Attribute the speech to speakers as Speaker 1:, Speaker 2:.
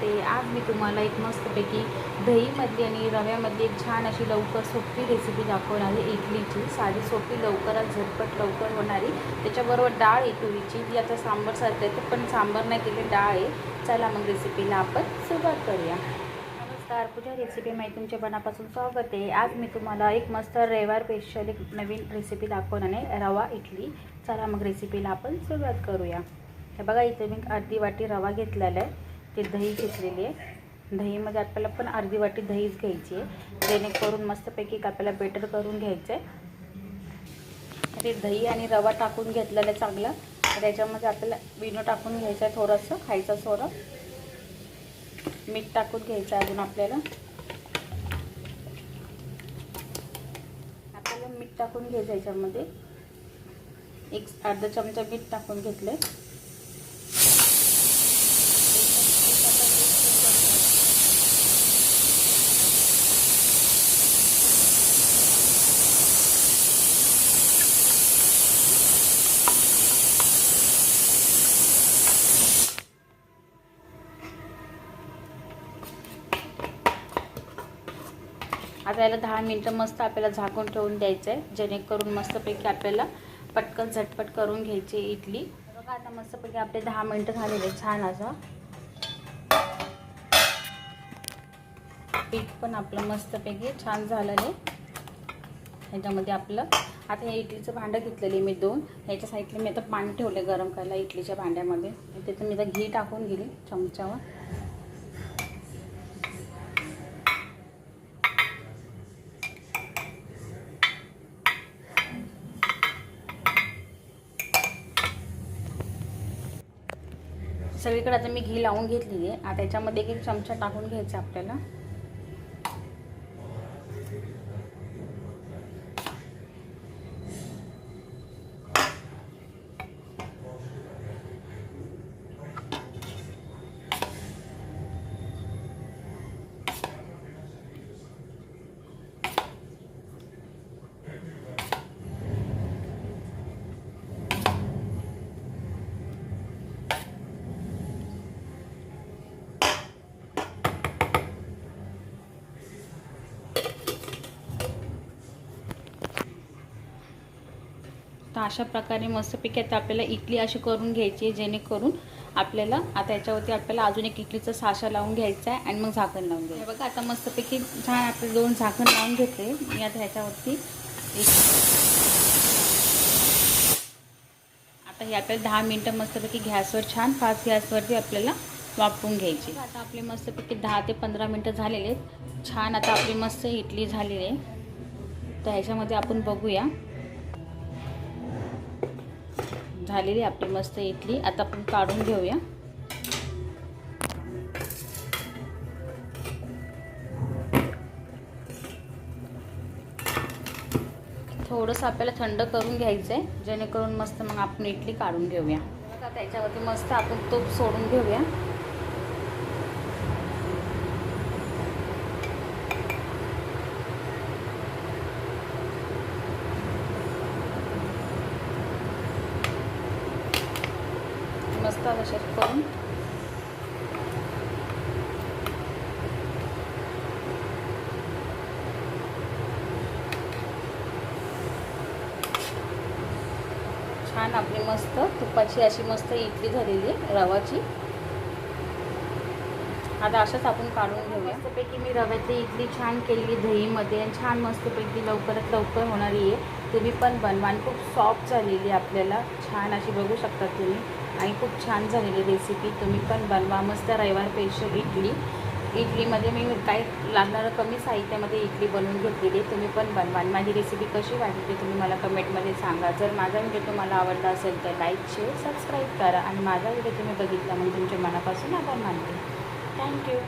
Speaker 1: ते आज मी तुम्हाला एक मस्तपैकी दहीमधली आणि रव्यामधली एक छान अशी लवकर सोपी रेसिपी दाखवणार आहे. इडलीची. साधी सोपी लवकरात झटपट लवकर होणारी. त्याच्याबरोबर डाळ आहे तुरीची. जी आता सांबारसारखं आहे ते पण सांबर नाही केली डाळ आहे. चला मग रेसिपीला आपण सुरुवात करूया. नमस्कार पूजा रेसिपी माहिती तुमच्या मनापासून स्वागत आहे. आज मी तुम्हाला एक मस्त रविवार स्पेशल एक नवीन रेसिपी दाखवणार आहे रवा इडली. चला मग रेसिपीला आपण सुरुवात करूया. हे बघा इथे मी अर्धी वाटी रवा घेतलेला आहे. ते दही घेतलेली आहे. दहीमध्ये आपल्याला पण अर्धी वाटी दहीच घ्यायची आहे. जेणेकरून मस्तपैकी आपल्याला बेटर करून घ्यायचं आहे. ते दही आणि रवा टाकून घेतलेलं आहे चांगलं. त्याच्यामध्ये आपल्याला विनो टाकून घ्यायचं आहे थोडंसं खायचं थोडं मीठ टाकून घ्यायचं आहे अजून आपल्याला. आपल्याला मीठ टाकून घ्यायचं याच्यामध्ये. एक अर्धा चमचा मीठ टाकून घेतलं आहे आता याला दहा मिनटं मस्त आपल्याला झाकून ठेवून द्यायचं आहे जेणेकरून मस्तपैकी आपल्याला पटकन झटपट करून घ्यायची इडली. बघा आता मस्तपैकी आपले दहा मिनटं झालेले छान असं. पीठ पण आपलं मस्तपैकी छान झालेलं आहे. ह्याच्यामध्ये आपलं आता हे इडलीचं भांडं घेतलेलं आहे मी दोन. ह्याच्या साईडला मी आता पाणी ठेवलं गरम करायला इडलीच्या भांड्यामध्ये. तिथं मी आता घी टाकून गेली चमच्यावर. सगळीकडे आता मी घी लावून घेतलेली आहे. आता याच्यामध्ये एक एक चमचा टाकून घ्यायचा आपल्याला. तर अशा प्रकारे मस्तपैकी आता आपल्याला इडली अशी करून घ्यायची आहे जेणेकरून आपल्याला आता याच्यावरती आपल्याला अजून एक इडलीचा साशा लावून घ्यायचा आहे आणि मग झाकण लावून घ्यायचं. बघा आता मस्तपैकी छान आपले दोन झाकण लावून घेतले. मी आता ह्याच्यावरती एक आता हे आपल्याला दहा मिनटं मस्तपैकी गॅसवर छान फास्ट गॅसवरती आपल्याला वापरून घ्यायची. आता आपले मस्तपैकी दहा ते पंधरा मिनटं झालेले आहेत. छान आता आपली मस्त इडली झालेली आहे. तर ह्याच्यामध्ये आपण बघूया. झालेली आपली मस्त इडली. आता आपण काढून घेऊया. थोडंसं आपल्याला थंड करून घ्यायचं आहे जेणेकरून मस्त मग आपण इडली काढून घेऊया. आता त्याच्यावरती मस्त आपण तूप सोडून घेऊया. मस्त अशा करून. छान आपली मस्त तुपाची अशी मस्त इडली झालेली आहे रवाची. आता अशाच आपण काढून घेऊया. मस्तपैकी मी रव्यातली इडली छान केलेली दहीमध्ये आणि छान मस्तपैकी लवकरात लवकर होणारी आहे. तुम्ही पण बनवा आणि खूप सॉफ्ट झालेली आहे आपल्याला. छान अशी बघू शकता तुम्ही. आणि खूप छान झालेली रेसिपी तुम्ही पण बनवा. मस्त रविवार स्पेशल इडली. इडलीमध्ये मी काय लागणारं कमी साहित्यामध्ये इडली बनवून घेतलेली तुम्ही पण बनवा. आणि माझी रेसिपी कशी वाटली ते तुम्ही मला कमेंटमध्ये सांगा. जर माझा व्हिडिओ तुम्हाला आवडला असेल तर लाईक शेअर सबस्क्राईब करा. आणि माझा व्हिडिओ तुम्ही बघितला म्हणून तुमच्या मनापासून आभार मानते. थँक्यू